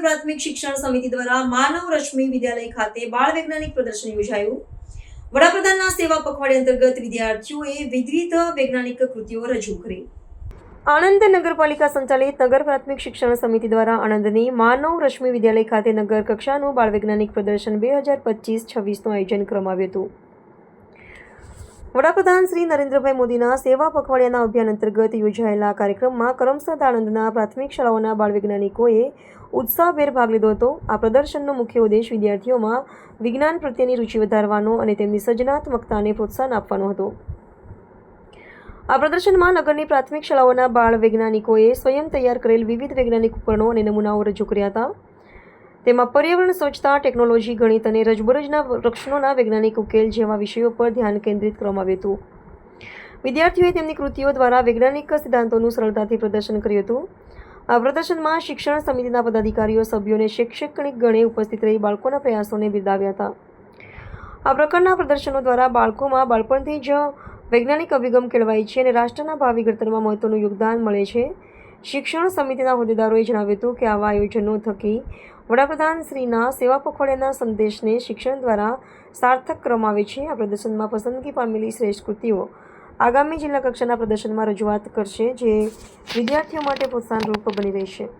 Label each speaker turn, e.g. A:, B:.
A: પ્રાથમિક શિક્ષણ સમિતિ દ્વારા માનવ રશ્મિ વિદ્યાલય ખાતે બાળ વૈજ્ઞાનિક પ્રદર્શન યોજાયું. વડાપ્રધાનના સેવા પખવાડિયા અંતર્ગત વિદ્યાર્થીઓએ વિવિધ વૈજ્ઞાનિક કૃતિઓ રજૂ કરી. આણંદ નગરપાલિકા સંચાલિત નગર પ્રાથમિક શિક્ષણ સમિતિ દ્વારા આણંદની માનવ રશ્મિ વિદ્યાલય ખાતે નગર કક્ષાનું બાળ વૈજ્ઞાનિક પ્રદર્શન બે હજાર પચીસ છવ્વીસનું આયોજન કરવામાં આવ્યું હતું. વડાપ્રધાન શ્રી નરેન્દ્રભાઈ મોદીના સેવા પખવાડિયાના અભિયાન અંતર્ગત યોજાયેલા કાર્યક્રમમાં કરમસદ આણંદના પ્રાથમિક શાળાઓના બાળ વૈજ્ઞાનિકોએ ઉત્સાહભેર ભાગ લીધો હતો. આ પ્રદર્શનનો મુખ્ય ઉદ્દેશ વિદ્યાર્થીઓમાં વિજ્ઞાન પ્રત્યેની રુચિ વધારવાનો અને તેમની સર્જનાત્મકતાને પ્રોત્સાહન આપવાનો હતો. આ પ્રદર્શનમાં નગરની પ્રાથમિક શાળાઓના બાળ વૈજ્ઞાનિકોએ સ્વયં તૈયાર કરેલ વિવિધ વૈજ્ઞાનિક ઉપકરણો અને નમૂનાઓ રજૂ કર્યા હતા. તેમાં પર્યાવરણ, સ્વચ્છતા, ટેકનોલોજી, ગણિત અને રજબરજના રક્ષણોના વૈજ્ઞાનિક ઉકેલ જેવા વિષયો પર ધ્યાન કેન્દ્રિત કરવામાં આવ્યું હતું. વિદ્યાર્થીઓએ તેમની કૃતિઓ દ્વારા વૈજ્ઞાનિક સિદ્ધાંતોનું સરળતાથી પ્રદર્શન કર્યું હતું. આ પ્રદર્શનમાં શિક્ષણ સમિતિના પદાધિકારીઓ સભ્યોને શૈક્ષણિક ગણે ઉપસ્થિત રહી બાળકોના પ્રયાસોને બિરદાવ્યા હતા. આ પ્રકારના પ્રદર્શનો દ્વારા બાળકોમાં બાળપણથી જ વૈજ્ઞાનિક અભિગમ કેળવાય છે અને રાષ્ટ્રના ભાવિ ઘડતરમાં મહત્વનું યોગદાન મળે છે. શિક્ષણ સમિતિના હોદ્દેદારોએ જણાવ્યું હતું કે આવા આયોજનો થકી વડાપ્રધાન શ્રીના સેવા પખવાડિયાના સંદેશને શિક્ષણ દ્વારા સાર્થક કરવામાં આવે છે. આ પ્રદર્શનમાં પસંદગી પામેલી શ્રેષ્ઠ કૃતિઓ આગામી જિલ્લા કક્ષાના પ્રદર્શનમાં રજૂઆત કરશે, જે વિદ્યાર્થીઓ માટે પ્રોત્સાહનરૂપ બની રહેશે.